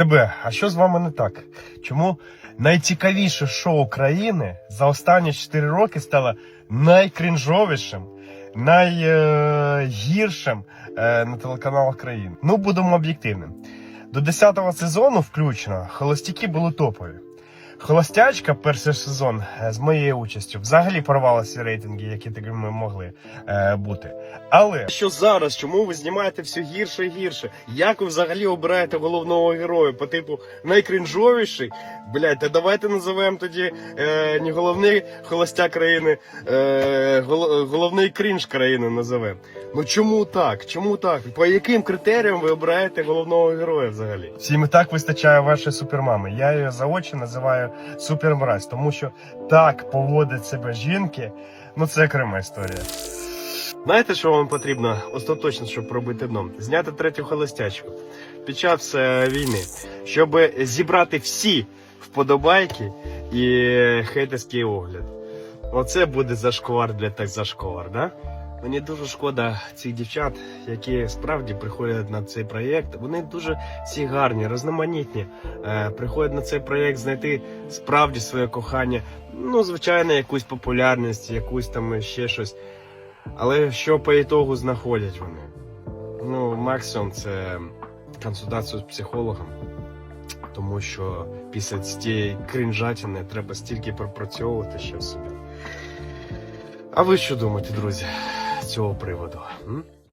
СТБ, а що з вами не так? Чому найцікавіше шоу країни за останні 4 роки стало найкрінжовішим, найгіршим е, на телеканалах країни? Ну, будемо об'єктивним. До 10-го сезону включно холостяки були топові. Холостячка, перший сезон е, з моєю участю, взагалі порвала всі рейтинги, які такими могли е, бути. Але що зараз? Чому ви знімаєте все гірше і гірше? Як ви взагалі обираєте головного героя по типу найкрінжовіший? Блять, та давайте називаємо тоді е, не головний холостяк країни, е, гол- головний крінж країни називемо. Ну чому так? Чому так? По яким критеріям ви обираєте головного героя взагалі? Всім і так вистачає вашої супермами. Я її за очі називаю супермразь, тому що так поводять себе жінки. Ну це окрема історія. Знаєте, що вам потрібно остаточно, щоб пробити дно? Зняти третю холостячку під час е, війни, щоб зібрати всі вподобайки і хейтерський огляд. Оце буде зашквар для так зашквар, да? Мені дуже шкода цих дівчат, які справді приходять на цей проєкт. Вони дуже всі гарні, різноманітні. Е, приходять на цей проєкт знайти справді своє кохання. Ну, звичайно, якусь популярність, якусь там ще щось. Але що по ітогу знаходять вони? Ну, максимум це консультацію з психологом. Тому що після цієї кринжатини треба стільки пропрацьовувати ще в собі. А ви що думаєте, друзі, цього приводу? М?